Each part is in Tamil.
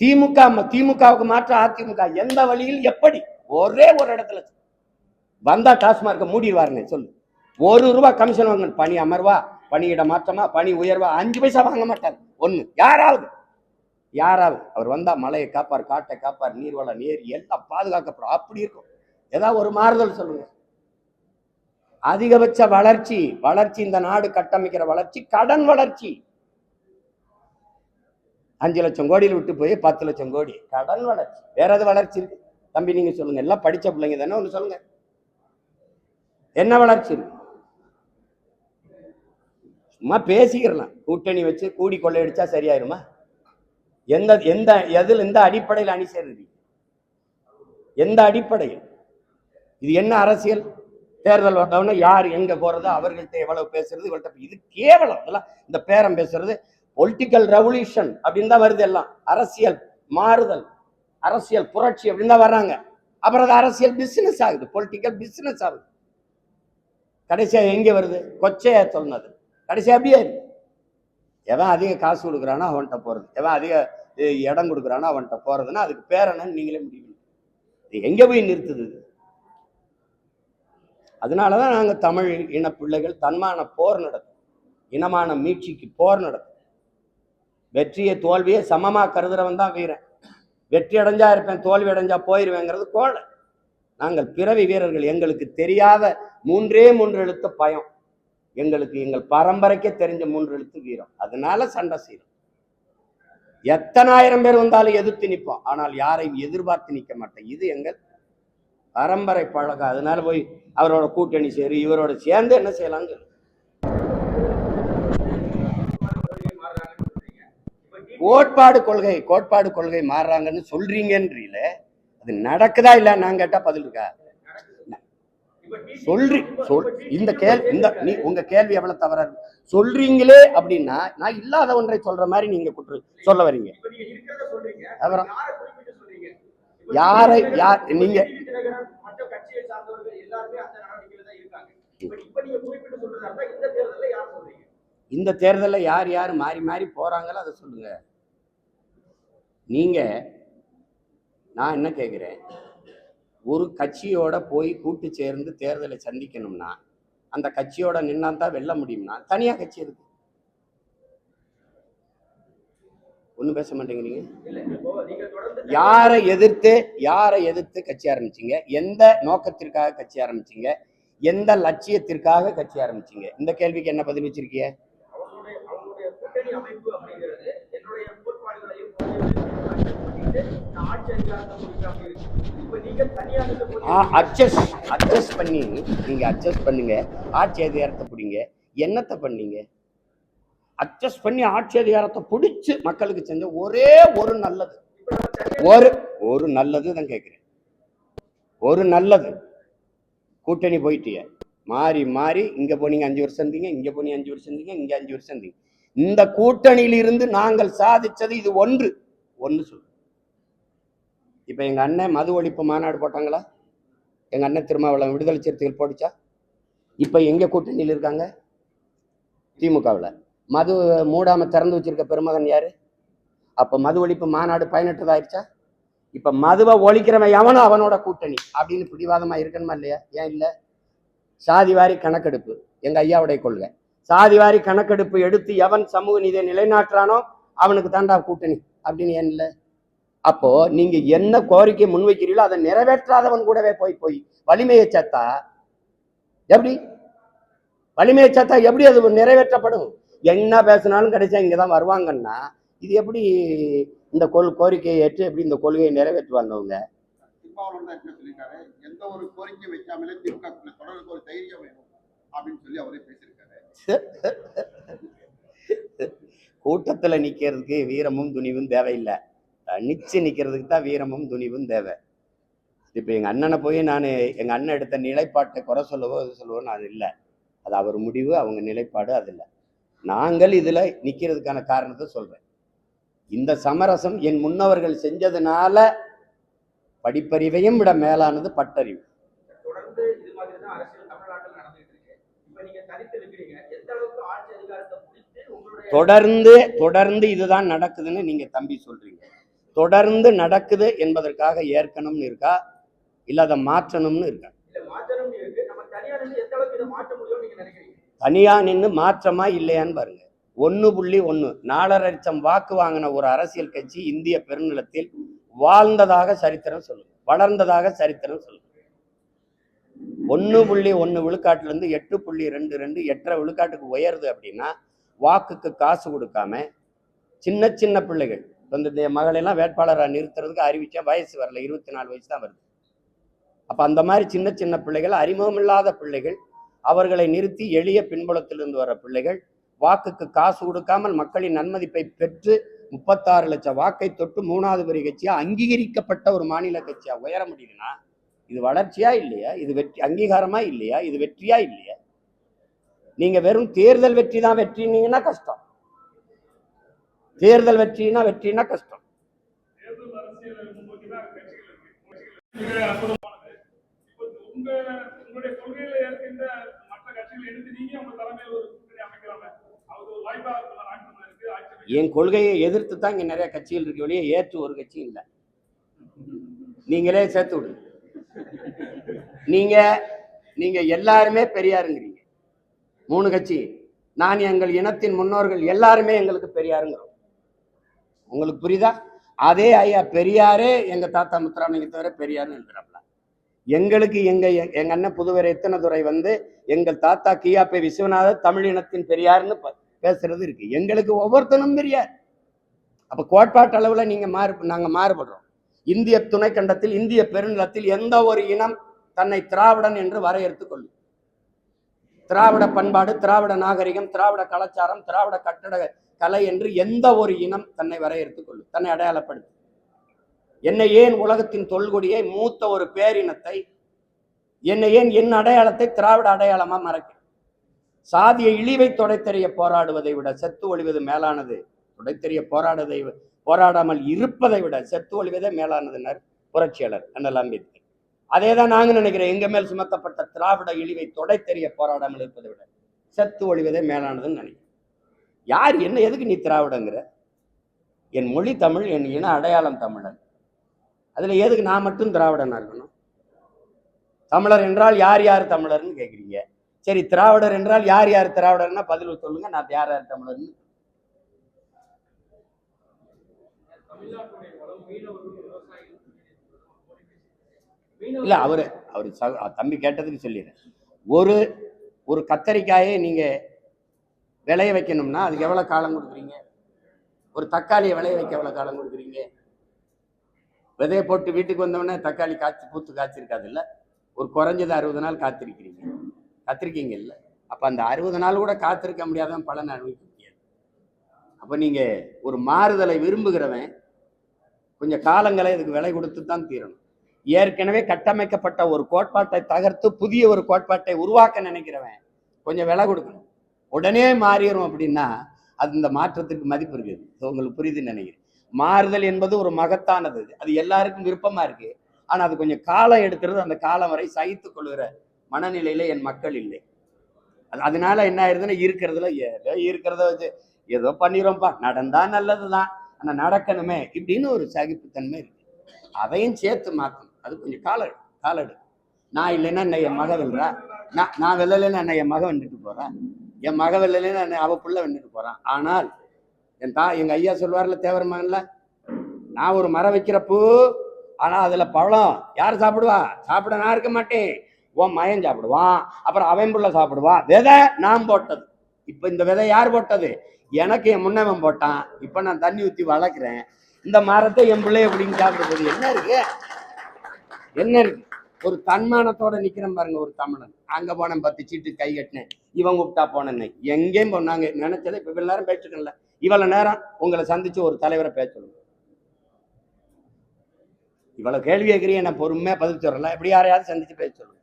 திமுக திமுகவுக்கு மாற்ற அதிமுக எந்த வழியில்? எப்படி? ஒரே ஒரு இடத்துல. வந்தா டாஸ்மார்க்க மூடிடுவாருங்க சொல்லு. ஒரு ரூபா கமிஷன் வாங்க பணி அமர்வா பணியிட மாற்றமா பணி உயர்வா அஞ்சு பைசா வாங்க மாட்டார். ஒண்ணு. யாராவது. யாராவது. அவர் வந்தா மலையை காப்பார் காட்டை காப்பார் நீர்வள நீர் எல்லாம் பாதுகாக்கப்படும். அப்படி இருக்கும். ஏதாவது ஒரு மாறுதல் சொல்லுங்க. அதிகபட்ச வளர்ச்சி வளர்ச்சி இந்த நாடு கட்டமைக்கிற வளர்ச்சி கடன் வளர்ச்சி. அஞ்சு லட்சம் கோடியில் விட்டு போய் பத்து லட்சம் கோடி. கடன் வளர்ச்சி. வேற எது வளர்ச்சி இருக்கு? தம்பி நீங்க சொல்லுங்க. எல்லாம் படிச்ச பிள்ளைங்க தானே ஒன்று சொல்லுங்க. என்ன வளர்ச்சி இருக்கு? சும்மா பேசிக்கிறலாம் கூட்டணி வச்சு கூடி கொள்ளையடிச்சா சரியாயிருமா? எந்த எந்த எதில் எந்த அடிப்படையில் அணி சேருது? எந்த அடிப்படையில்? இது என்ன அரசியல்? தேர்தல் வந்தவொடனே யார் எங்க போறது? அவர்கள்ட்ட எவ்வளவு பேசுறது? இவள்கிட்ட இது கேவலம். இதெல்லாம் இந்த பேரம் பேசுறது. பொலிட்டிக்கல் ரெவல்யூஷன் அப்படின்னு தான் வருது எல்லாம். அரசியல் மாறுதல் அரசியல் புரட்சி அப்படின்னு தான் வர்றாங்க. அப்புறம் அது அரசியல் பிசினஸ் ஆகுது பொலிட்டிக்கல் பிசினஸ் ஆகுது. கடைசியா எங்கே வருது? கொச்சையா சொன்னது. கடைசியா அப்படியே எவன் அதிக காசு கொடுக்குறானோ அவன்கிட்ட போறது. எவன் அதிக இடம் கொடுக்குறானோ அவன்கிட்ட போறதுன்னா அதுக்கு பேர் நீங்களே முடிவு இது எங்க போய் நிறுத்துது அதனால தான் நாங்கள் தமிழ் இன பிள்ளைகள் தன்மான போர் நடக்கும் இனமான மீட்சிக்கு போர் நடக்கும் வெற்றியை தோல்வியை சமமா கருதுறவன் தான் வீரன். வெற்றி அடைஞ்சா இருப்பேன் தோல்வி அடைஞ்சா போயிருவேங்கிறது கோழை நாங்கள் பிறவி வீரர்கள் எங்களுக்கு தெரியாத மூன்றே மூன்று எழுத்து பயம். எங்களுக்கு எங்கள் பரம்பரைக்கே தெரிஞ்ச மூன்று எழுத்து வீரம். அதனால சண்டை செய்யறோம் எத்தனாயிரம் பேர் வந்தாலும் எதிர்த்து நிற்போம். ஆனால் யாரையும் எதிர்பார்த்து நிற்க மாட்டேன். இது எங்கள் பரம்பரை பழக்கம். அதனால போய் அவரோட கூட்டணி சேரு இவரோட சேர்ந்து என்ன செய்யலாங்க கோட்பாடு கொள்கை கோட்பாடு கொள்கை மாறுறாங்கன்னு சொல்றீங்கன்றீல அது நடக்குதா இல்ல நான் கேட்டா பதில் இருக்கா? சொல்றி சொல் இந்த கேள்வி இந்த நீ உங்க கேள்வி எவ்வளவு தவறா இருக்கு? சொல்றீங்களே அப்படின்னா நான் இல்லாத ஒன்றை சொல்ற மாதிரி நீங்க குற்று சொல்ல வரீங்க. அப்புறம் யாரை யார் நீங்க இப்ப நீங்க குறிப்பிட்டு சொல்றதா இந்த தேர்தலில் யார் சொல்றீங்க? இந்த தேர்தலில் யார் யார் மாறி மாறி போகிறாங்களோ அதை சொல்லுங்கள் நீங்கள் நான் என்ன கேட்குறேன் ஒரு கட்சியோட போய் கூட்டு சேர்ந்து தேர்தலை சந்திக்கணும்னா அந்த கட்சியோட நின்னா தான் வெல்ல முடியும்னா தனியாக கட்சி இருக்கு ஒன்றும் பேச மாட்டேங்கிறீங்க? யாரை எதிர்த்து யாரை எதிர்த்து கட்சி ஆரம்பிச்சிங்க? எந்த நோக்கத்திற்காக கட்சி ஆரம்பிச்சீங்க? எந்த லட்சியத்திற்காக கட்சி ஆரம்பிச்சீங்க? இந்த கேள்விக்கு என்ன பதில் வச்சிருக்கீங்க அவங்களுடைய அவங்களுடைய கூட்டணி அமைப்பு அப்படிங்கிறது என்னுடைய கோட்பாடுகளையும் கொள்கைகளையும் பண்ணிட்டு இந்த ஆட்சி அதிகாரத்தை முடிக்காம இருக்கு இப்ப நீங்க தனியா நின்று போய் அட்ஜஸ்ட் அட்ஜஸ்ட் பண்ணி நீங்க அட்ஜஸ்ட் பண்ணுங்க. ஆட்சி அதிகாரத்தை பிடிங்க. என்னத்தை பண்ணீங்க? அட்ஜஸ்ட் பண்ணி ஆட்சி அதிகாரத்தை பிடிச்சு மக்களுக்கு செஞ்ச ஒரே ஒரு நல்லது. ஒரு ஒரு நல்லது தான் கேட்குறேன் ஒரு நல்லது. கூட்டணி போயிட்டிய. மாறி மாறி இங்க போனீங்க அஞ்சு வருஷம் இருந்தீங்க இங்க போனீங்க அஞ்சு வருஷம் இருந்தீங்க இங்க அஞ்சு வருஷம் இருந்தீங்க. இந்த கூட்டணியிலிருந்து நாங்கள் சாதிச்சது இது ஒன்று. ஒன்று சொல்லு. இப்போ எங்கள் அண்ணன் மது ஒழிப்பு மாநாடு போட்டாங்களா? எங்கள் அண்ணன் திருமாவளவன் விடுதலை சிறுத்தைகள் போட்டுச்சா? இப்போ எங்கே கூட்டணியில் இருக்காங்க? திமுகவில். மது மூடாமல் திறந்து வச்சிருக்க பெருமகன் யார்? அப்போ மது ஒழிப்பு மாநாடு பயனற்றதாயிருச்சா? இப்போ மதுவை ஒழிக்கிறவன் எவனும் அவனோட கூட்டணி அப்படின்னு பிடிவாதமாக இருக்கணுமா இல்லையா? ஏன் இல்ல? சாதிவாரி கணக்கெடுப்பு. எங்கள் ஐயாவுடைய கொள்கை. சாதிவாரி கணக்கெடுப்பு எடுத்து எவன் சமூக நீதியை நிலைநாட்டுறானோ அவனுக்கு தாண்டா கூட்டணி அப்படின்னு ஏன் இல்லை? அப்போ நீங்க என்ன கோரிக்கை முன்வைக்கிறீங்களோ அதை நிறைவேற்றாதவன் கூடவே போய் போய் வலிமையை சேர்த்தா எப்படி? வலிமையை சேர்த்தா எப்படி அது நிறைவேற்றப்படும்? என்ன பேசினாலும் கடைசியா இங்கதான் வருவாங்கன்னா இது எப்படி இந்த கொள் கோரிக்கையை ஏற்று எப்படி இந்த கொள்கையை நிறைவேற்றுவாங்க அவங்க? எந்த ஒரு கோரிக்கை வைக்காமலே திமுக தொடர்ந்து ஒரு தைரியம் வேணும் அப்படின்னு சொல்லி அவரே பேசியிருக்காரு. கூட்டத்துல நிக்கிறதுக்கு வீரமும் துணிவும் தேவையில்லை. தனிச்சு நிக்கிறதுக்கு தான் வீரமும் துணிவும் தேவை. இப்போ எங்க அண்ணனை போய் நான் எங்க அண்ணன் எடுத்த நிலைப்பாட்டை குறை சொல்லவோ இது சொல்லவோ நான் இல்லை. அது அவர் முடிவு அவங்க நிலைப்பாடு அது இல்லை. நாங்கள் இதுல நிக்கிறதுக்கான காரணத்தை சொல்றேன். இந்த சமரசம் என் முன்னவர்கள் செஞ்சதுனால படிப்பறிவையும் விட மேலானது பட்டறிவு. தொடர்ந்து தொடர்ந்து இதுதான் நடக்குதுன்னு நீங்க தம்பி சொல்றீங்க. தொடர்ந்து நடக்குது என்பதற்காக ஏற்கனம்னு இருக்கா? இல்ல அதை மாற்றணும்னு இருக்கா? இல்ல மாற்றணும் இருக்கு. நம்ம தனியா இருந்து எந்த அளவுக்கு இதை மாற்ற முடியும்னு நீங்க நினைக்கிறீங்க? தனியா நின்று மாற்றமா இல்லையான்னு பாருங்க. ஒன்று புள்ளி ஒன்று நாலரை லட்சம் வாக்கு வாங்கின ஒரு அரசியல் கட்சி இந்திய பெருநிலத்தில் வாழ்ந்ததாக சரித்திரம் சொல்லுங்க வளர்ந்ததாக சரித்திரம் சொல்லுங்க ஒன்று புள்ளி ஒன்று விழுக்காட்டுலேருந்து எட்டு புள்ளி ரெண்டு ரெண்டு எட்டரை விழுக்காட்டுக்கு உயருது அப்படின்னா வாக்குக்கு காசு கொடுக்காம சின்ன சின்ன பிள்ளைகள் இந்த மகளெல்லாம் வேட்பாளராக நிறுத்துறதுக்கு அறிவித்தேன் வயசு வரல இருபத்தி நாலு வயசு தான் வருது. அப்போ அந்த மாதிரி சின்ன சின்ன பிள்ளைகள் அறிமுகமில்லாத பிள்ளைகள் அவர்களை நிறுத்தி எளிய பின்புலத்திலிருந்து வர பிள்ளைகள் வாக்குக்கு காசு கொடுக்காமல் மக்களின் நன்மதிப்பை பெற்று முப்பத்தாறு லட்சம் வாக்கை தொட்டு மூணாவது பெரிய கட்சியாக அங்கீகரிக்கப்பட்ட ஒரு மாநில கட்சியாக உயர முடியுதுன்னா இது வளர்ச்சியா இல்லையா? இது வெற்றி அங்கீகாரமா இல்லையா? இது வெற்றியா இல்லையா? நீங்கள் வெறும் தேர்தல் வெற்றி தான் வெற்றினீங்கன்னா கஷ்டம். தேர்தல் வெற்றினா வெற்றினா கஷ்டம். என் கொள்கையை எதிர்த்து தான் இங்க நிறைய கட்சிகள் இருக்கு வெளியே ஏற்று ஒரு கட்சி இல்லை. நீங்களே சேர்த்து விடுங்க நீங்க நீங்க எல்லாருமே பெரியாருங்கிறீங்க. மூணு கட்சி. நான் எங்கள் இனத்தின் முன்னோர்கள் எல்லாருமே எங்களுக்கு பெரியாருங்கிறோம். உங்களுக்கு புரியுதா? அதே ஐயா பெரியாரே எங்க தாத்தா முத்துராமலிங்க தவிர பெரியார்னு எழுதுறாப்ல. எங்களுக்கு எங்க எங்க அண்ணன் புதுவரை எத்தனதுரை வந்து எங்கள் தாத்தா கியாப்பை விஸ்வநாதர் தமிழ் இனத்தின் பெரியார்னு பேசுறது இருக்கு. எங்களுக்கு ஒவ்வொருத்தனும் பெரியார். அப்ப கோட்பாட்டு அளவுல நீங்க மாறு நாங்க மாறுபடுறோம். இந்திய துணைக்கண்டத்தில் இந்திய பெருநிலத்தில் எந்த ஒரு இனம் தன்னை திராவிடன் என்று வரையறுத்துக் கொள்ளும். திராவிட பண்பாடு திராவிட நாகரிகம் திராவிட கலாச்சாரம் திராவிட கட்டட கலை என்று எந்த ஒரு இனம் தன்னை வரையறுத்துக் கொள்ளும் தன்னை அடையாளப்படுத்தும் என்னை ஏன் உலகத்தின் தொல்குடியை மூத்த ஒரு பேரினத்தை என்னை ஏன் என் அடையாளத்தை திராவிட அடையாளமா மறக்க? சாதிய இழிவை தொடைத்தெறிய போராடுவதை விட செத்து ஒழிவது மேலானது தொடைத்தெறிய போராடுவதை போராடாமல் இருப்பதை விட செத்து ஒழிவதே மேலானதுனர் புரட்சியாளர் அண்ணல் அம்பேத்கர். அதே தான் நாங்கள் நினைக்கிறேன் எங்க மேல் சுமத்தப்பட்ட திராவிட இழிவை தொடைத்தெறிய போராடாமல் இருப்பதை விட செத்து ஒழிவதே மேலானதுன்னு நினைக்கிறேன் யார் என்ன எதுக்கு நீ திராவிடங்கிற? என் மொழி தமிழ் என் இன அடையாளம் தமிழன் அதில் எதுக்கு நான் மட்டும் திராவிடனாக இருக்கணும்? தமிழர் என்றால் யார் யார் தமிழர்னு கேட்குறீங்க சரி திராவிடர் என்றால் யார் யார் திராவிடர்னா பதில் சொல்லுங்க நான் யார் யார் தமிழர்னு. இல்ல அவர் அவரு அவர் சக- தம்பி கேட்டதுக்கு சொல்லிடுறேன். ஒரு ஒரு கத்தரிக்காயை நீங்க விளைய வைக்கணும்னா அதுக்கு எவ்வளவு காலம் கொடுக்குறீங்க? ஒரு தக்காளியை விளைய வைக்க எவ்வளவு காலம் கொடுக்குறீங்க? விதைய போட்டு வீட்டுக்கு வந்தவொடனே தக்காளி காய்ச்சி பூத்து காய்ச்சிருக்காதுல்ல? ஒரு குறைஞ்சது அறுபது நாள் காத்திருக்கிறீங்க. காத்திருக்கீங்க இல்லை? அப்போ அந்த அறுபது நாள் கூட காத்திருக்க முடியாத பலன் அனுபவிக்க முடியாது அப்போ நீங்கள் ஒரு மாறுதலை விரும்புகிறவன் கொஞ்சம் காலங்களை இதுக்கு விலை கொடுத்து தான் தீரணும். ஏற்கனவே கட்டமைக்கப்பட்ட ஒரு கோட்பாட்டை தகர்த்து புதிய ஒரு கோட்பாட்டை உருவாக்க நினைக்கிறவன் கொஞ்சம் விலை கொடுக்கணும். உடனே மாறிடும் அப்படின்னா அது இந்த மாற்றத்துக்கு மதிப்பு இருக்குது. உங்களுக்கு புரியுதுன்னு நினைக்கிறேன். மாறுதல் என்பது ஒரு மகத்தானது. அது எல்லாருக்கும் விருப்பமா இருக்கு. ஆனா அது கொஞ்சம் காலம் எடுக்கிறது அந்த காலம் வரை சகித்து கொள்கிற மனநிலையில என் மக்கள் இல்லை. அது அதனால என்ன ஆயிருதுன்னா இருக்கிறதுல ஏதோ இருக்கிறத வச்சு ஏதோ பண்ணிடும்ப்பா நடந்தா நல்லதுதான். ஆனா நடக்கணுமே இப்படின்னு ஒரு சகிப்புத்தன்மை இருக்கு. அதையும் சேர்த்து மாற்றணும் அது கொஞ்சம் கால காலடு. நான் இல்லைன்னா என்ன என் மக வெல்றா? நான் நான் வெல்லலைன்னா என்ன என் மக வந்துட்டு போகிறேன் என் மக வெல்லலைன்னா என்ன அவ புள்ள வந்துட்டு போறான் ஆனால் என் தா எங்க ஐயா சொல்வார்ல தேவர மகன்ல நான் ஒரு மரம் வைக்கிறப்போ ஆனால் ஆனா அதுல பழம். யார் சாப்பிடுவா? சாப்பிட நான் இருக்க மாட்டேன். உன் மயன் சாப்பிடுவான். அப்புறம் அவன் புள்ள சாப்பிடுவான் விதை நான் போட்டது. இப்ப இந்த விதை யார் போட்டது? எனக்கு என் முன்னவன் போட்டான். இப்ப நான் தண்ணி ஊத்தி வளர்க்குறேன். இந்த மரத்தை என் பிள்ளைய எப்படின்னு சாப்பிடுறது. என்ன இருக்கு? என்ன இருக்கு? ஒரு தன்மானத்தோட நிக்கிறேன் பாருங்க ஒரு தமிழன். அங்க போனேன் பத்து சீட்டு கை கட்டினேன். இவன் கூப்பிட்டா போனேன்னு எங்கேயும் போனாங்க. நினைச்சதை இப்ப இவ்வளவு நேரம் பேசிட்டுக்கல இவ்வளவு நேரம் உங்களை சந்திச்சு ஒரு தலைவரை பேச சொல்லுங்க. இவ்வளவு கேள்வி கேட்கிறீங்க நான் பொறுமையா பதில் சொல்லல எப்படி யாரையாவது சந்திச்சு பேச சொல்லுங்க.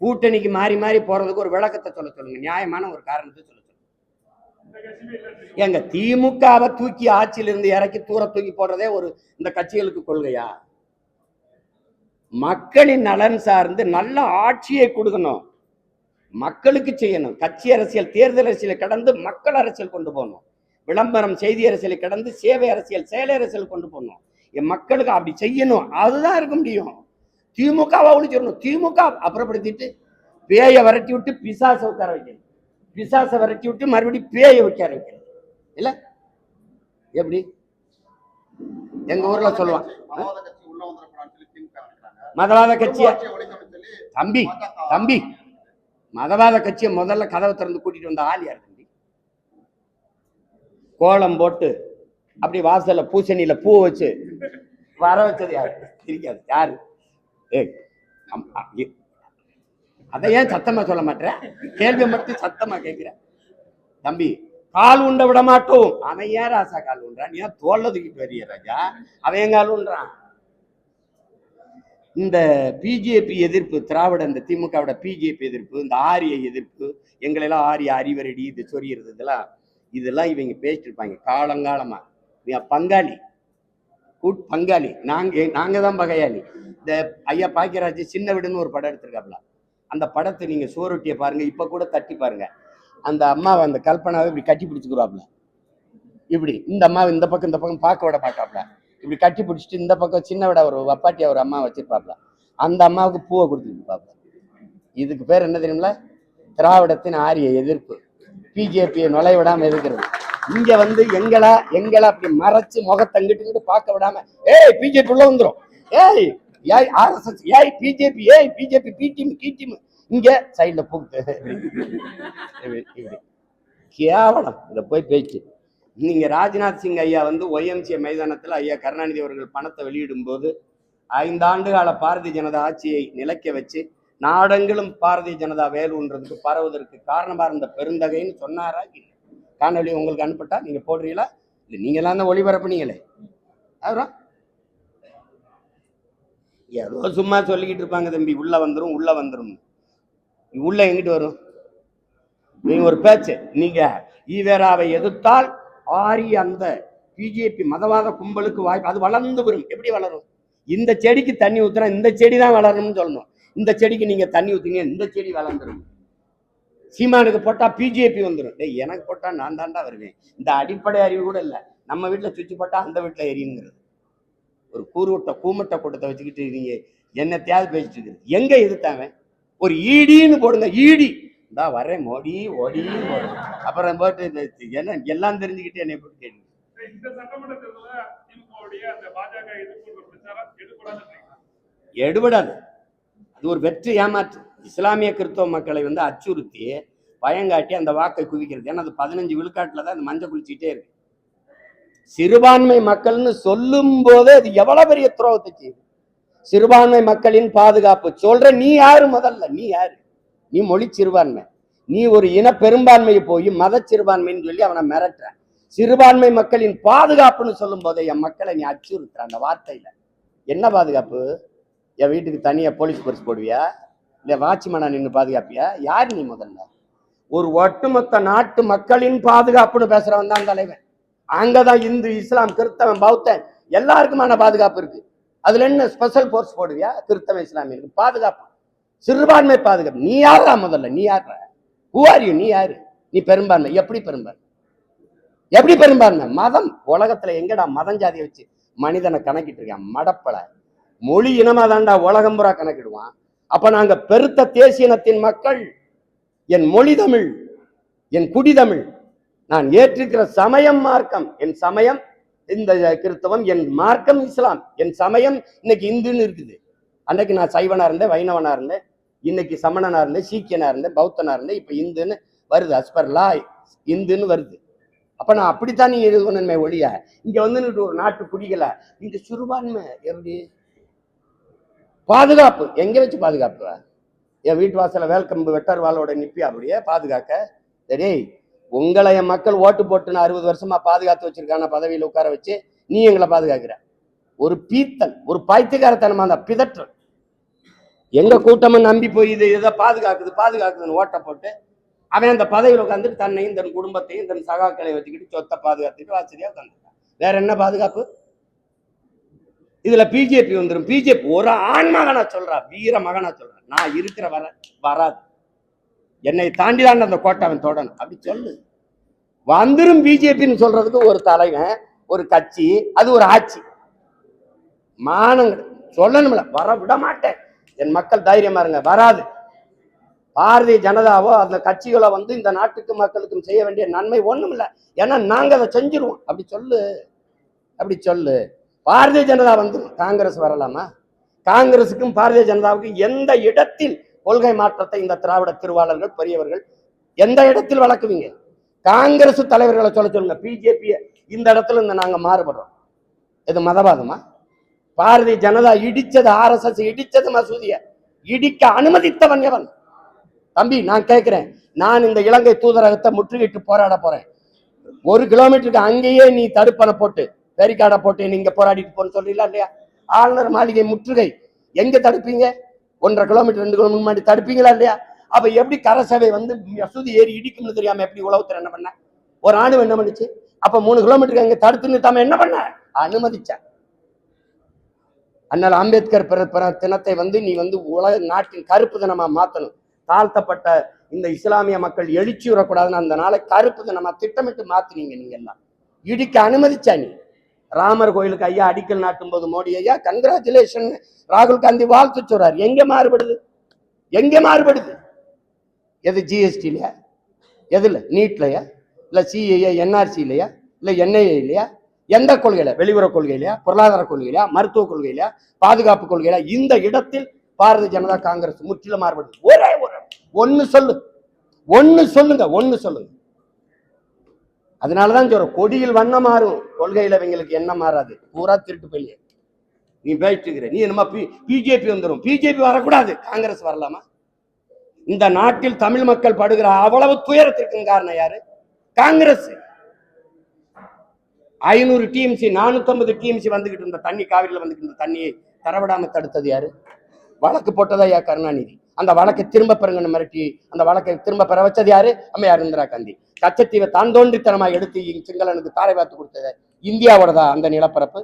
கூட்டணிக்கு மாறி மாறி போறதுக்கு ஒரு விளக்கத்தை சொல்ல சொல்லுங்க. நியாயமான ஒரு காரணத்தை சொல்ல சொல்லுங்க. எங்க திமுகவை தூக்கி ஆட்சியிலிருந்து இறக்கி தூர தூக்கி போடுறதே ஒரு இந்த கட்சிகளுக்கு கொள்கையா? மக்களின் நலன் சார்ந்து நல்ல ஆட்சியை கொடுக்கணும். மக்களுக்கு செய்யணும். கட்சி அரசியல் தேர்தல் அரசியலை கடந்து மக்கள் அரசியல் கொண்டு போகணும். விளம்பரம் செய்தி அரசியலை கடந்து சேவை அரசியல் செயல் அரசியல் கொண்டு போகணும். என் மக்களுக்கு அப்படி செய்யணும். அதுதான் இருக்க முடியும். திமுகவை ஒழிச்சிடணும். திமுக அப்புறப்படுத்திட்டு பேயை விரட்டி விட்டு பிசாசை உட்கார வைக்கணும். பிசாசை விரட்டி விட்டு மறுபடியும் பேயை உட்கார வைக்கணும். இல்லை? எப்படி? எங்க ஊர்ல சொல்லுவான் மதவாத கட்சி உள்ள வந்துடக்கூடாதுன்னு சொல்லி திமுக நினைக்கிறாங்க மதவாத கட்சிய? தம்பி தம்பி மதவாத கட்சியை முதல்ல கதவை திறந்து கூட்டிட்டு வந்த ஆள் யார் தம்பி? கோலம் போட்டு அப்படி வாசல்ல பூசணியில பூ வச்சு வர வச்சது யாரு? தெரியாது. யாரு? அதை ஏன் சத்தமா சொல்ல மாட்டேற கேள்வி மட்டும் சத்தமா கேட்கிற. தம்பி கால் உண்ட விட மாட்டோம் அவன் ஏன் ராசா கால் உண்றான்? ஏன் தோல்ல தூக்கிட்டு வரிய ராஜா? அவன் ஏன் கால் உண்றான்? இந்த பிஜேபி எதிர்ப்பு திராவிட இந்த திமுகவோட பிஜேபி எதிர்ப்பு இந்த ஆரிய எதிர்ப்பு எங்களெல்லாம் ஆரிய அறிவரடி இது சொறியறது இதெல்லாம் இதெல்லாம் இவங்க பேசிட்டு இருப்பாங்க இவங்க பங்காளி. கூட் பங்காளி. நாங்க நாங்க தான் பகையாளி. இந்த ஐயா பாக்கியராஜ் சின்ன வீடுன்னு ஒரு படம் எடுத்திருக்காப்ல அந்த படத்தை நீங்க சோரொட்டியை பாருங்க இப்ப கூட தட்டி பாருங்க. அந்த அம்மாவை அந்த கல்பனாவை இப்படி கட்டி பிடிச்சுக்கிறாப்ல இப்படி. இந்த அம்மாவை இந்த பக்கம் இந்த பக்கம் பார்க்க விட பார்க்காப்ல இப்படி கட்டி பிடிச்சிட்டு இந்த பக்கம் சின்ன விட ஒரு வப்பாட்டி ஒரு அம்மா வச்சிருப்பாப்ல. அந்த அம்மாவுக்கு பூவை கொடுத்துருப்பாப்ல இதுக்கு பேர் என்ன தெரியுங்களா திராவிடத்தின் ஆரிய எதிர்ப்பு. பிஜேபியை நுழைய விடாம எதிர்க்கிறது. இங்க வந்து எங்களா எங்களா அப்படி மறைச்சு முகத்தங்கிட்டு பார்க்க விடாம ஏய் பிஜேபி உள்ள வந்துடும் ஏய் ஏய் ஆர்எஸ்எஸ் ஏய் பிஜேபி ஏய் பிஜேபி பி டீம் கி டீம். இங்க சைட்ல போகுது. கேவலம். இதை போய் பேச்சு. நீங்கள் ராஜ்நாத் சிங் ஐயா வந்து ஒய்எம்சிஏ மைதானத்தில் ஐயா கருணாநிதி அவர்கள் பணத்தை வெளியிடும்போது ஐந்தாண்டு கால பாரதிய ஜனதா ஆட்சியை நிலைக்க வச்சு நாடெங்கிலும் பாரதிய ஜனதா வேலுன்றதுக்கு பரவுவதற்கு காரணமாக இருந்த பெருந்தகைன்னு சொன்னாரா இல்லை? காணொலி உங்களுக்கு அனுப்பிட்டா நீங்கள் போடுறீங்களா? இல்லை நீங்களாம் தான் ஒளிபரப்புனீங்களே. அப்புறம் ஏதோ சும்மா சொல்லிக்கிட்டு இருப்பாங்க தம்பி உள்ள வந்துடும் உள்ள வந்துடும் உள்ள எங்கிட்டு வரும்? நீங்க ஒரு பேச்சு. நீங்க ஈவேராவை எதிர்த்தால் ஆரி அந்த பிஜேபி மதவாத கும்பலுக்கு வாய்ப்பு அது வளர்ந்து வரும். எப்படி வளரும்? இந்த செடிக்கு தண்ணி ஊத்துனா இந்த செடி தான் வளரணும்னு சொல்லணும். இந்த செடிக்கு நீங்க தண்ணி ஊத்துங்க இந்த செடி வளர்ந்துரும். சீமானுக்கு போட்டா பிஜேபி வந்துடும் டேய் எனக்கு போட்டா நான் தாண்டா வருவேன். இந்த அடிப்படை அறிவு கூட இல்லை. நம்ம வீட்டில் சுவிட்ச் போட்டா அந்த வீட்டில் எரியுங்கிறது. ஒரு கூறுவட்ட கூமட்ட கூட்டத்தை வச்சுக்கிட்டு நீங்க என்ன தேவை பேசிட்டு இருக்குது எங்க எதிர்த்தாங்க ஒரு ஈடின்னு போடுங்க ஈடி. இந்தா வரேன் மோடி போடுங்க அப்புறம் போட்டு இந்த என்ன எல்லாம் தெரிஞ்சுக்கிட்டு என்னை போட்டு கேட்டு எடுபடாது அது ஒரு வெற்றி ஏமாற்று. இஸ்லாமிய கிறிஸ்தவ மக்களை வந்து அச்சுறுத்தி பயங்காட்டி அந்த வாக்கை குவிக்கிறது. ஏன்னா அது பதினஞ்சு விழுக்காட்டுல தான் அந்த மஞ்சள் குளிச்சுட்டே இருக்கு. சிறுபான்மை மக்கள்னு சொல்லும் போதே அது எவ்வளவு பெரிய துரோகத்தை செய்யுது. சிறுபான்மை மக்களின் பாதுகாப்பு. சொல்ற நீ யாரு முதல்ல? நீ யாரு? நீ மொழி சிறுபான்மை. நீ ஒரு இன பெரும்பான்மையை போய் மத சிறுபான்மைன்னு சொல்லி அவனை மிரட்டுற. சிறுபான்மை மக்களின் பாதுகாப்புன்னு சொல்லும் போதே என் மக்களை நீ அச்சுறுத்துற அந்த வார்த்தையில. என்ன பாதுகாப்பு? என் வீட்டுக்கு தனியா போலீஸ் பரிசு போடுவியா? இல்லை வாட்ச்மேனா நின்று பாதுகாப்பியா? யார் நீ முதல்ல? ஒரு ஒட்டுமொத்த நாட்டு மக்களின் பாதுகாப்புன்னு பேசுறவன் தான் தலைவன். அங்கதான் இந்து இஸ்லாம் கிறிஸ்தவன் பௌத்தன் எல்லாருக்குமான பாதுகாப்பு இருக்கு. அதுல என்ன ஸ்பெஷல் போர்ஸ் போடுவியா? கிறிஸ்தவ இஸ்லாமியருக்கு பாதுகாப்பு. சிறுபான்மை பாதுகாப்பு. நீ யாரா முதல்ல? நீ யாரா ஹூஆர் நீ யாரு? நீ பெரும்பான்மை. எப்படி பெரும்பான்மை? எப்படி பெரும்பான்மை? மதம். உலகத்துல எங்கடா மதம் ஜாதியை வச்சு மனிதனை கணக்கிட்டு இருக்கான்? மடப்பல. மொழி இனமா தாண்டா உலகம் புறா கணக்கிடுவான். அப்ப நாங்க பெருத்த தேசியனத்தின் மக்கள். என் மொழி தமிழ். என் குடிதமிழ் நான் ஏற்றிருக்கிற சமயம் மார்க்கம். என் சமயம் இந்த கிறிஸ்தவம் என் மார்க்கம் இஸ்லாம். என் சமயம் இன்னைக்கு இந்துன்னு இருக்குது. அன்னைக்கு நான் சைவனா இருந்தேன் வைணவனா இருந்தேன். இன்னைக்கு சமணனா இருந்தேன் சீக்கியனா இருந்தேன் பௌத்தனா இருந்தேன் இப்ப இந்துன்னு வருது அஸ்பர்லா இந்துன்னு வருது. அப்ப நான் அப்படித்தான் நீங்க இது ஒழிய இங்க வந்து ஒரு நாட்டு குடிகளை இங்க சிறுபான்மை எப்படி? பாதுகாப்பு. எங்க வச்சு பாதுகாப்பு? என் வீட்டு வாசல வேல்கம்பு வெட்டர் வாளோட நிப்பி அப்படியே பாதுகாக்க? சரி உங்களை என் மக்கள் ஓட்டு போட்டு நான் அறுபது வருஷமா பாதுகாத்து வச்சிருக்கான பதவியில் உட்கார வச்சு நீ எங்களை பாதுகாக்கிற. ஒரு பீத்தல் ஒரு பைத்தியக்காரத்தனமா அந்த பிதற்றல். எங்க கூட்டமும் நம்பி போய் இது இதை பாதுகாக்குது பாதுகாக்குதுன்னு ஓட்ட போட்டு அவன் அந்த பதவியில் உட்காந்துட்டு தன்னையும் தன் குடும்பத்தையும் தன் சகாக்களை வச்சுக்கிட்டு சொத்தை பாதுகாத்துட்டு ஆச்சரியா உட்காந்துருக்கான் வேற என்ன பாதுகாப்பு? இதுல பிஜேபி வந்துடும் பிஜேபி ஒரு ஆண் மகனா சொல்றா வீர மகனா சொல்றான் நான் இருக்கிற வர வராது. என்னை தாண்டி தான் அந்த கோட்டை அவன் தொடணும். அப்படி சொல்லு. வந்துடும் பிஜேபின்னு சொல்றதுக்கு ஒரு தலைவன் ஒரு கட்சி அது ஒரு ஆட்சி. மானங்கள் சொல்லணும்ல வர விட மாட்டேன். என் மக்கள் தைரியமா இருங்க வராது. பாரதிய ஜனதாவோ அந்த கட்சிகளோ வந்து இந்த நாட்டுக்கு மக்களுக்கும் செய்ய வேண்டிய நன்மை ஒண்ணும் இல்லை. ஏன்னா நாங்க அதை செஞ்சிருவோம். அப்படி சொல்லு அப்படி சொல்லு. பாரதிய ஜனதா வந்து காங்கிரஸ் வரலாமா? காங்கிரசுக்கும் பாரதிய ஜனதாவுக்கும் எந்த இடத்தில் கொள்கை மாற்றத்தை இந்த திராவிட திருவாளர்கள் பெரியவர்கள் எந்த இடத்தில் வளர்க்குவீங்க? காங்கிரஸ் தலைவர்களை சொல்ல சொல்லுங்க. பிஜேபியை இந்த இடத்துல இந்த நாங்கள் மாறுபடுறோம். இது மதவாதமா? பாரதிய ஜனதா இடிச்சது ஆர்எஸ்எஸ் இடிச்சது மசூதிய. இடிக்க அனுமதித்தவன் எவன்? தம்பி நான் கேட்கிறேன் நான் இந்த இலங்கை தூதரகத்தை முற்றுகிட்டு போராட போறேன். ஒரு கிலோமீட்டருக்கு அங்கேயே நீ தடுப்பணை போட்டு பேரிக்காடை போட்டு நீங்க போராடிட்டு போன்னு சொல்றீங்களா இல்லையா? ஆளுநர் மாளிகை முற்றுகை. எங்க தடுப்பீங்க? ஒன்றரை கிலோமீட்டர் ரெண்டு கிலோமீட்டர் முன்னாடி தடுப்பீங்களா இல்லையா? அப்ப எப்படி கரசபை வந்து மசூதி ஏறி இடிக்கும்னு தெரியாம எப்படி உளவுத்துறை என்ன பண்ண? ஒரு ஆணு என்ன பண்ணுச்சு? அப்ப மூணு கிலோமீட்டருக்கு அங்க தடுத்து நிறுத்தாம என்ன பண்ண? அனுமதிச்சேன் அதனால் அம்பேத்கர் பிற தினத்தை வந்து நீ வந்து உலக நாட்டின் கருப்பு தினமாக மாற்றணும் தாழ்த்தப்பட்ட இந்த இஸ்லாமிய மக்கள் எழுச்சி விடக்கூடாதுன்னு அந்த நாளை கருப்பு தினமாக திட்டமிட்டு மாற்றினீங்க நீங்கள் எல்லாம் இடிக்க அனுமதிச்சா நீ. ராமர் கோயிலுக்கு ஐயா அடிக்கல் நாட்டும் போது மோடி ஐயா கங்க்ராச்சுலேஷன் ராகுல் காந்தி வாழ்த்து சொல்றார். எங்க மாறுபடுது? எங்க மாறுபடுது? எது ஜிஎஸ்டிலையா எதுல நீட்லையா? இல்லை சிஏஏ என்ஆர்சிலையா இல்லை என்ஐஏ இல்லையா எந்த கொள்கையில? வெளியுறவு கொள்கையிலையா? பொருளாதார கொள்கையிலையா? மருத்துவ கொள்கையிலையா? பாதுகாப்பு கொள்கையில இந்த இடத்தில் பாரதிய ஜனதா காங்கிரஸ் முற்றிலும் மாறுபடுது ஒரே ஒரு ஒன்னு சொல்லு. ஒன்னு சொல்லுங்க ஒன்னு சொல்லுங்க. அதனாலதான் சொல்றேன் கொடியில் வண்ணம் மாறும். கொள்கையில இவங்களுக்கு என்ன மாறாது. பூரா திருட்டு பையன். நீ பேசிட்டு இருக்கிற நீ என்னமா பிஜேபி வந்துடும் பிஜேபி வரக்கூடாது. காங்கிரஸ் வரலாமா? இந்த நாட்டில் தமிழ் மக்கள் படுகிற அவ்வளவு துயரத்திற்கும் காரணம் யாரு? காங்கிரஸ். ஐநூறு டிஎம்சி நானூத்தம்பது டிஎம்சி வந்துகிட்டு இருந்த தண்ணி காவிரியில் வந்துகிட்டு இருந்த தண்ணியை தரவிடாம தடுத்தது யாரு? வழக்கு போட்டதா ஐயா கருணாநிதி? அந்த வழக்கை திரும்ப பெறுங்கன்னு மிரட்டி அந்த வழக்கை திரும்ப பெற வச்சது யாரு? அம்மையார் இந்திரா காந்தி. கச்சத்தீவை தான் தோன்றித்தனமாக எடுத்து சிங்களனுக்கு தாரை பார்த்து கொடுத்தது இந்தியாவோடதா அந்த நிலப்பரப்பு?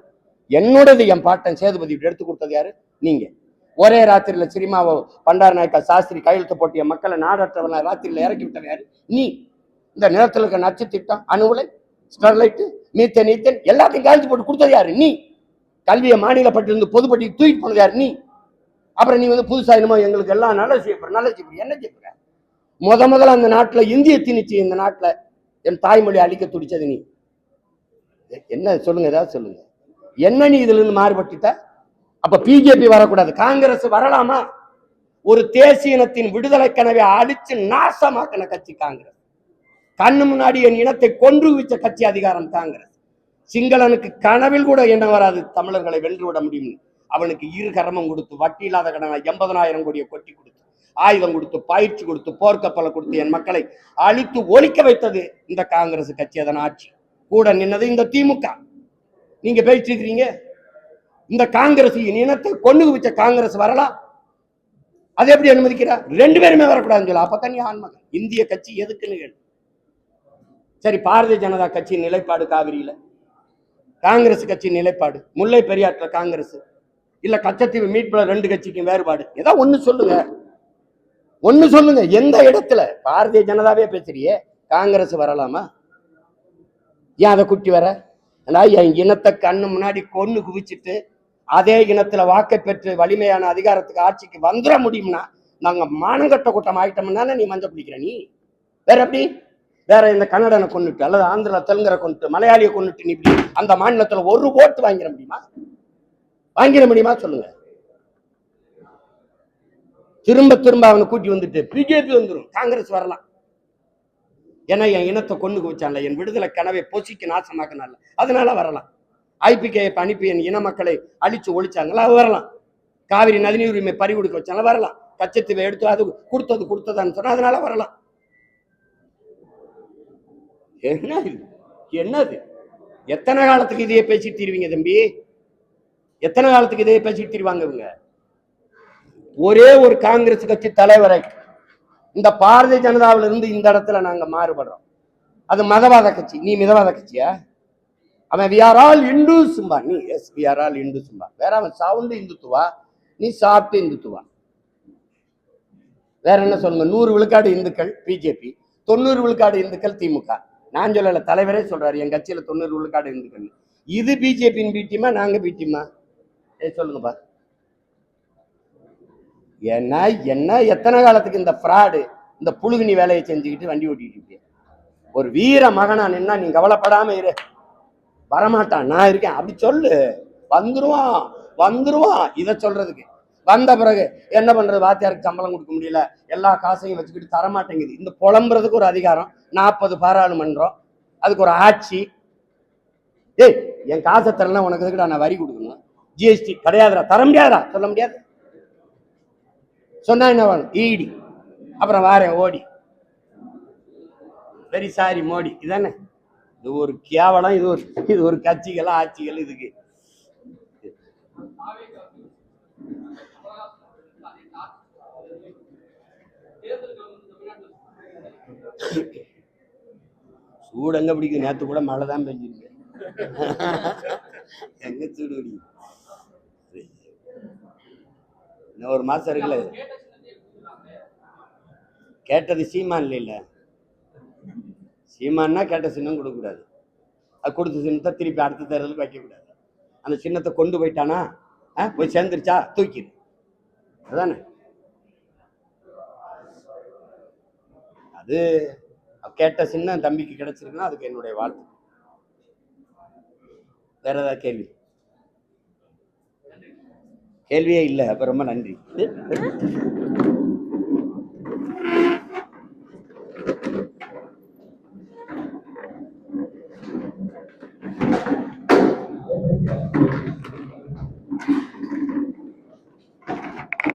என்னோடது என் பாட்டன் சேதுபதி இப்படி எடுத்து கொடுத்தது யாரு? நீங்க. ஒரே ராத்திரியில சினிமாவை பண்டார நாயக்கா சாஸ்திரி கையெழுத்து போட்டிய மக்களை நாடற்றவன ராத்திரியில இறக்கி விட்டவன் யாரு? நீ. இந்த நிலத்துல இருக்க நச்சு திட்டம் அணுகுலை ஸ்டெர்லைட்டு மீத்தேன் நீத்தன் எல்லாத்தையும் கையெழுத்து போட்டு கொடுத்தது யாரு? நீ. கல்வியை மாநிலப்பட்டிருந்து பொதுப்பட்டிக்கு தூக்கிட்டு போனது யாரு? நீ. அப்புறம் நீ வந்து புதுசா என்னமோ எங்களுக்கு எல்லாம் நல்லது செய்யப்படுற நல்லது செய்யப்படுற என்ன செய்யப்படுற முத முதல்ல அந்த நாட்டுல இந்திய திணிச்சு இந்த நாட்டுல என் தாய்மொழி அழிக்க துடிச்சது நீ. என்ன சொல்லுங்க ஏதாவது சொல்லுங்க. என்ன நீ இதுல இருந்து மாறுபட்டுட்ட? அப்ப பிஜேபி வரக்கூடாது காங்கிரஸ் வரலாமா? ஒரு தேசிய இனத்தின் விடுதலை கனவை அழிச்சு நாசமாக்கின கட்சி காங்கிரஸ். கண்ணு முன்னாடி என் இனத்தை கொன்று வச்ச கட்சி அதிகாரம் காங்கிரஸ். சிங்களனுக்கு கனவில் கூட என்ன வராது தமிழர்களை வென்று விட முடியும்னு. அவனுக்கு இரு கரமம் கொடுத்து வட்டி இல்லாத கடனை எண்பதனாயிரம் கோடியை கொட்டி கொடுத்து ஆயுதம் கொடுத்து பயிற்சி கொடுத்து போர்க்கப்பலை கொடுத்து என் மக்களை அழித்து ஒழிக்க வைத்தது இந்த காங்கிரஸ் கட்சி அதன் ஆட்சி. கூட நின்னது இந்த திமுக. நீங்க பேசிட்டு இருக்கிறீங்க இந்த காங்கிரஸ் என் இனத்தை கொண்டு வச்ச காங்கிரஸ் வரலாம் அதை எப்படி அனுமதிக்கிறார்? ரெண்டு பேருமே வரக்கூடாதுன்னு சொல்ல. அப்பதான் நீ ஆன்மகன் இந்திய கட்சி எதுக்குன்னு கேளு. சரி பாரதிய ஜனதா கட்சி நிலைப்பாடு காவிரியில். காங்கிரஸ் கட்சி நிலைப்பாடு. முல்லை பெரியாற்றில் காங்கிரஸ். இல்லை கச்சத்தீவு மீட்புல ரெண்டு கட்சிக்கும் வேறுபாடு. ஏதோ ஒன்று சொல்லுங்க. ஒன்று சொல்லுங்க. எந்த இடத்துல? பாரதிய ஜனதாவே பேசுறியே. காங்கிரஸ் வரலாமா? ஏன் அதை குட்டி வர? ஏன்னா என் இனத்தை கண்ணு முன்னாடி கொன்று குவிச்சிட்டு அதே இனத்துல வாக்கை பெற்று வலிமையான அதிகாரத்துக்கு ஆட்சிக்கு வந்துட முடியும்னா நாங்கள் மானங்கட்ட கூட்டம் ஆகிட்டோம்னா நீ மஞ்சள் பிடிக்கிற நீ? வேற எப்படி? வேற இந்த கன்னடனை கொண்டுட்டு அல்லது ஆந்திரா தெலுங்கரை கொண்டுட்டு மலையாளியை கொண்டுட்டு நீ இப்படி அந்த மாநிலத்துல ஒரு ஓட்டு வாங்கிட முடியுமா? வாங்கிட முடியுமா சொல்லுங்க. திரும்ப திரும்ப அவனை கூட்டி வந்துட்டு பிஜேபி வந்துடும் காங்கிரஸ் வரலாம். ஏன்னா என் இனத்தை கொண்டு வச்சான்ல என் விடுதலை கனவை பொசிக்கு நாசமாக்கினால அதனால வரலாம். ஐபிகே அனுப்பி என் இன மக்களை அழிச்சு ஒழிச்சாங்களா அது வரலாம். காவிரி நதிநீர் உரிமை பறி கொடுக்க வச்சாங்களா வரலாம். கச்சத்தீவை எடுத்து அது கொடுத்தது கொடுத்ததான்னு சொன்னால் அதனால வரலாம். என்ன இது என்னது? எத்தனை காலத்துக்கு இதையே பேசிட்டு தீருவீங்க தம்பி? எத்தனை காலத்துக்கு இதையே பேசிட்டு தீருவாங்க இவங்க? ஒரே ஒரு காங்கிரஸ் கட்சி தலைவரை இந்த பாரதிய ஜனதாவில இருந்து இந்த இடத்துல நாங்க மாறுபடுறோம். அது மதவாத கட்சி. நீ மிதவாத கட்சியா? அவன் வி ஆர் ஆல் இந்துசும்பா நீ எஸ் வி ஆர் ஆல் இந்துசும்பா வேற அவன் சவுண்டு இந்துத்துவா? நீ சாப்பிட்டு இந்துத்துவா? வேற என்ன சொல்லுங்க? நூறு விழுக்காடு இந்துக்கள் பிஜேபி. தொண்ணூறு விழுக்காடு இந்துக்கள் திமுக. நான் சொல்லலை தலைவரே சொல்கிறார் என் கட்சியில் தொண்ணூறு விழுக்காடு இந்துக்கள் இது பிஜேபியின் பி டீமா பீட்டியமா? ஏ ஏய் சொல்லுங்கப்பா. என்ன என்ன எத்தனை காலத்துக்கு இந்த ஃப்ராடு இந்த புழுகுனி வேலையை செஞ்சுக்கிட்டு வண்டி ஓட்டிகிட்டு இருக்கேன் ஒரு வீர மகனா நின்னா நீ கவலைப்படாம இரு. வரமாட்டான் நான் இருக்கேன். அப்படி சொல்லு. வந்துருவான் வந்துருவான். இதை சொல்றதுக்கு. வந்த பிறகு என்ன பண்றது? வாத்தியாருக்கு சம்பளம் கொடுக்க முடியல. எல்லா காசையும் வச்சுக்கிட்டு தரமாட்டேங்குது. இந்த புலம்புறதுக்கு ஒரு அதிகாரம். நாற்பது பாராளுமன்றம். அதுக்கு ஒரு ஆட்சி. ஏய் என் காசை தரலாம் உனக்கு இதுக்கு நான் வரி கொடுக்கணும்? ஜிஎஸ்டி கிடையாதுடா. தர முடியாதா சொல்ல முடியாது. சொன்னா என்ன வேணும்? ஈடி அப்புறம் வாரேன் ஓடி வெரி சாரி மோடி. இதானே? இது ஒரு கேவலம் இது ஒரு இது ஒரு கட்சிகள் ஆட்சிகள் இதுக்கு. சூடு எங்க பிடிக்குது? நேற்று கூட மழை தான் பெஞ்சிருக்கு. எங்க சூடு பிடிக்கும் இன்னும் ஒரு மாதம் இருக்குல்ல கேட்டது சீமான் இல்லைல்ல சீமான்னா கேட்ட சின்னம் கொடுக்கக்கூடாது அது கொடுத்த சின்னத்தை திருப்பி அடுத்த தேர்தலுக்கு வைக்கக்கூடாது அந்த சின்னத்தை கொண்டு போயிட்டானா? ஆ, போய் சேர்ந்துருச்சா? தூக்கிடு. அதானே? அது கேட்ட சின்ன தம்பிக்கு கிடைச்சிருக்குன்னா அதுக்கு என்னுடைய வாழ்த்து. வேற ஏதாவது கேள்வி? கேள்வியே இல்லை அப்போ ரொம்ப நன்றி.